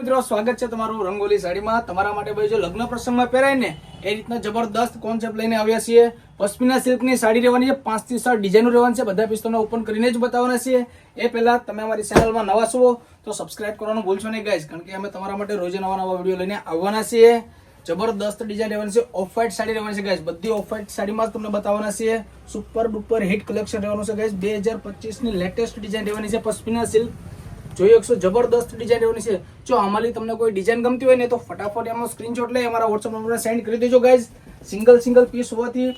મિત્રો, સ્વાગત છે તમારું રંગોલી સાડીમાં. તમારા માટે ભાઈ જો લગ્ન પ્રસંગમાં પહેરાય ને, એ રીતના જબરદસ્ત કોન્સેપ્ટ લઈને આવ્યા છીએ. પશ્મિના સિલ્કની સાડી રહેવાની છે પાંચથી સાત ડિઝાઇનો રહેવાની છે. બધા પિસ્તોને ઓપન કરીને જ બતાવવાના છીએ. એ પહેલા તમે અમારી ચેનલમાં નવા છો, તો સબસ્ક્રાઇબ કરવાનું ભૂલશો નહીં ગાઈઝ કારણ કે અમે તમારા માટે રોજે નવા નવા વીડિયો લઈને આવવાના છીએ. જબરદસ્ત ડિઝાઇન રહેવાની છે ઓફ વ્હાઇટ સાડી રહેવાની છે ગાઈઝ બધી ઓફ વ્હાઇટ સાડીમાં જ તમને બતાવવાના છીએ. સુપર ડુપર હિટ કલેક્શન રહેવાનું છે ગાઈઝ બે હજાર પચીસની લેટેસ્ટ ડિઝાઇન રહેવાની છે પશ્મિના સિલ્ક. જોઈ શકશો જબરદસ્ત ડિઝાઇન એવાની છે. જો આમાંની તમને કોઈ ડિઝાઇન ગમતી હોય ને તો ફટાફટ એમાં સ્ક્રીનશોટ લઈ, અમારા વોટ્સઅપ નંબર સેન્ડ કરી દેજો ગાઈઝ સિંગલ સિંગલ પીસ હોવાથી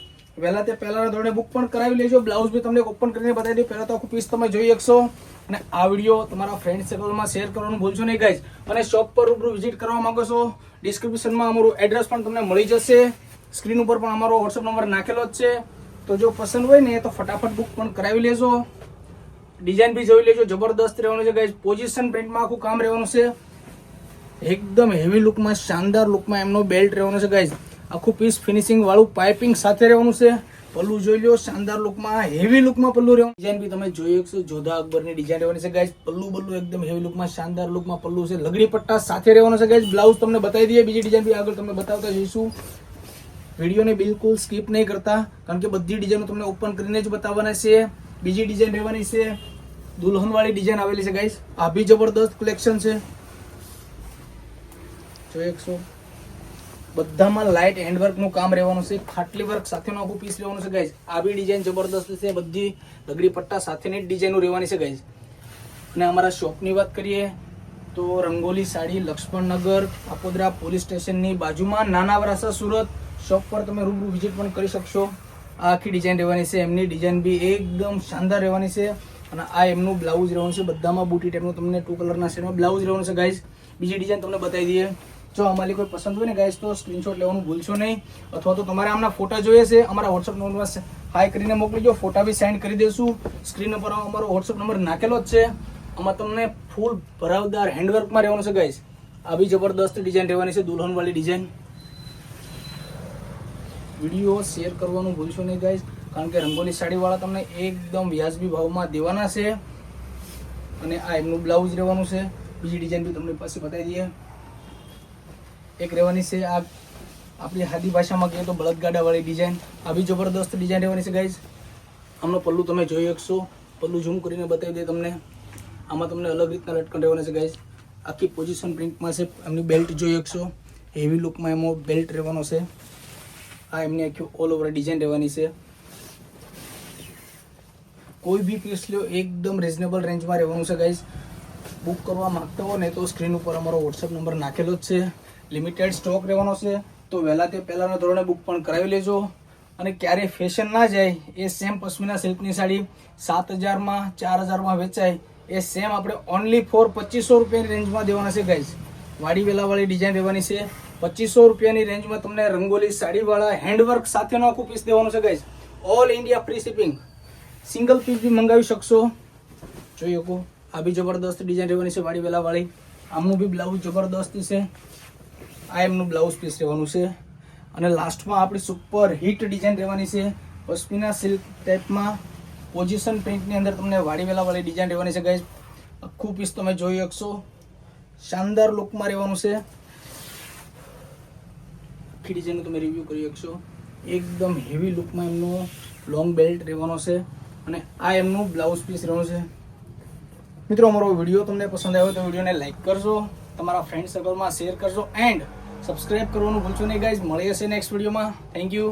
વહેલા તે પહેલાના ધોરણે બુક પણ કરાવી લેજો. બ્લાઉઝ બી તમને ઓપન કરીને બતાવી દઉં. પહેલાં તો આખું પીસ તમે જોઈ શકશો. અને આ વીડિયો તમારા ફ્રેન્ડ સર્કલમાં શેર કરવાનું ભૂલશો નહીં ગાઈઝ અને શોપ પર રૂબરૂ વિઝિટ કરવા માંગો છો ડિસ્ક્રિપ્શનમાં અમારું એડ્રેસ પણ તમને મળી જશે. સ્ક્રીન ઉપર પણ અમારો વોટ્સઅપ નંબર નાખેલો જ છે. તો જો પસંદ હોય ને તો ફટાફટ બુક પણ કરાવી લેજો. ડિઝાઇન બી જોઈ લેજો, જબરદસ્ત રહેવાનું છે ગાઈઝ પોઝિશન પ્રિન્ટમાં આખું કામ રહેવાનું છે. એકદમ હેવી લુકમાં શાનદાર લુકમાં એમનો બેલ્ટ રહેવાનો છે ગાઈઝ આખું પીસ ફિનિશિંગ વાળું પાઇપિંગ સાથે રહેવાનું છે. પલ્લુ જોઈ લો શાનદાર લુકમાં હેવી લુકમાં પલ્લુ રહેવાનું. ડિઝાઇન બી તમે જોઈ શકશો, જોધા અકબરની ડિઝાઇન રહેવાની છે ગાઈઝ પલ્લુ બલ્લુ એકદમ હેવી લુકમાં શાનદાર લુકમાં પલ્લુ છે. લગડી પટ્ટા સાથે રહેવાનો છે ગાઈઝ બ્લાઉઝ તમને બતાવી દઈએ, બીજી ડિઝાઇન બી આગળ તમને બતાવતા જઈશું. વિડીયોને બિલકુલ સ્કીપ નહીં કરતા, કારણ કે બધી ડિઝાઇનો તમને ઓપન કરીને જ બતાવવાના છે. બીજી ડિઝાઇન રહેવાની છે. દુલ્હનવાળી ડિઝાઇન આવેલી છે ગાઈસ આ બી જબરદસ્ત કલેક્શન છે. જો એકસો બધામાં લાઇટ હેન્ડવર્કનું કામ રહેવાનું છે. ખાટલી વર્ક સાથેનું આખું પીસ રહેવાનું છે ગાઈસ આ બી ડિઝાઇન જબરદસ્ત છે. બધી લગડી પટ્ટા સાથેની જ ડિઝાઇનો રહેવાની છે ગાઈસ અને અમારા શોપની વાત કરીએ, તો રંગોલી સાડી લક્ષ્મણનગર, આપોદરા પોલીસ સ્ટેશનની બાજુમાં નાના વરાસા સુરત. શોપ પર તમે રૂબરૂ વિઝિટ પણ કરી શકશો. આ આખી ડિઝાઇન રહેવાની છે. એમની ડિઝાઇન બી એકદમ શાનદાર રહેવાની છે. અને આ એમનું બ્લાઉઝ રહેવાનું છે, બધામાં બુટી ટાઈપનું તમને ટુ કલરના શેડમાં બ્લાઉઝ રહેવાનું છે ગાઈઝ બીજી ડિઝાઇન તમને બતાવી દઈએ. જો અમારી કોઈ પસંદ હોય ને ગાઈઝ તો સ્ક્રીનશોટ લેવાનું ભૂલશો નહીં. અથવા તો તમારે આમના ફોટા જોઈએ છે, અમારા વોટ્સઅપ નંબરમાં હાઈ કરીને મોકલીજો ફોટા બી સેન્ડ કરી દઈશું સ્ક્રીન ઉપર અમારો વોટ્સઅપ નંબર નાખેલો જ છે. આમાં તમને ફૂલ ભરાવદાર હેન્ડવર્કમાં રહેવાનું છે ગાઈઝ આવી જબરદસ્ત ડિઝાઇન રહેવાની છે, દુલ્હનવાળી ડિઝાઇન વીડિયો શેર કરવાનું ભૂલશો નહીં ગાઈઝ કારણ કે રંગોલી સાડીવાળા તમને એકદમ વ્યાજબી ભાવમાં દેવાના છે. અને આ એમનું બ્લાઉઝ રહેવાનું છે. બીજી ડિઝાઇન બી તમને પાસે બતાવી દઈએ. એક રહેવાની છે આ આપણી હાદી ભાષામાં કહીએ તો બળદગાડાવાળી ડિઝાઇન. આ બી જબરદસ્ત ડિઝાઇન રહેવાની છે ગાઈઝ આમનો પલ્લુ તમે જોઈ શકશો. પલ્લું ઝૂમ કરીને બતાવી દે તમને. આમાં તમને અલગ રીતના લટકન રહેવાના છે ગાઈઝ આખી પોઝિશન પ્રિન્ટમાં છે. એમની બેલ્ટ જોઈ શકશો. હેવી લુકમાં એમાં બેલ્ટ રહેવાનો છે. આ એમની આખી ઓલ ઓવર ડિઝાઇન રહેવાની છે. કોઈ બી પીસ લ્યો, એકદમ રિઝનેબલ રેન્જમાં રહેવાનું છે ગાઈઝ બુક કરવા માગતા હો ને તો સ્ક્રીન ઉપર અમારો વોટ્સઅપ નંબર નાખેલો જ છે. લિમિટેડ સ્ટોક રહેવાનો છે, તો વહેલા તે પહેલાંના ધોરણે બુક પણ કરાવી લેજો. અને ક્યારે ફેશન ના જાય, એ સેમ પશ્મિના સિલ્કની સાડી સાત હજારમાં, ચાર હજારમાં વેચાય, એ સેમ આપણે ઓનલી ફોર પચીસો રૂપિયાની રેન્જમાં દેવાના છે ગાઈઝ વાડી વેલાવાળી ડિઝાઇન રહેવાની છે. પચીસો રૂપિયાની રેન્જમાં તમને રંગોલી, સાડીવાળા હેન્ડવર્ક સાથેનો આખું પીસ દેવાનું છે guys all India free shipping single piece બી મંગાવી શકશો. જોઈ શકો. આ બી જબરદસ્ત ડિઝાઇન રહેવાની છે વેલાવાળી. આમનું બી બ્લાઉઝ જબરદસ્ત છે. આ એમનું બ્લાઉઝ પીસ રહેવાનું છે. અને લાસ્ટમાં આપણી સુપર હિટ ડિઝાઇન રહેવાની છે. પશ્મિના સિલ્ક ટાઈપમાં પોઝિશન પ્રિન્ટની અંદર તમને વેલાવાળી ડિઝાઇન રહેવાની છે ગાઈઝ આખું પીસ તમે જોઈ શકશો. શાનદાર લુકમાં રહેવાનું છે. આખી ડિઝાઇનનું તમે રિવ્યૂ કરી શકશો. એકદમ હેવી લુકમાં એમનો લોંગ બેલ્ટ રહેવાનો છે. અને આ એમનું બ્લાઉઝ પીસ રહ્યું છે. મિત્રો, અમારો વીડિયો તમને પસંદ આવ્યો તો વિડીયોને લાઇક કરજો, તમારા ફ્રેન્ડ સર્કલમાં શેર કરજો એન્ડ સબસ્ક્રાઇબ કરવાનું ભૂલશો નહીં ગાઈઝ મળી હશે નેક્સ્ટ વિડીયોમાં થેન્ક યુ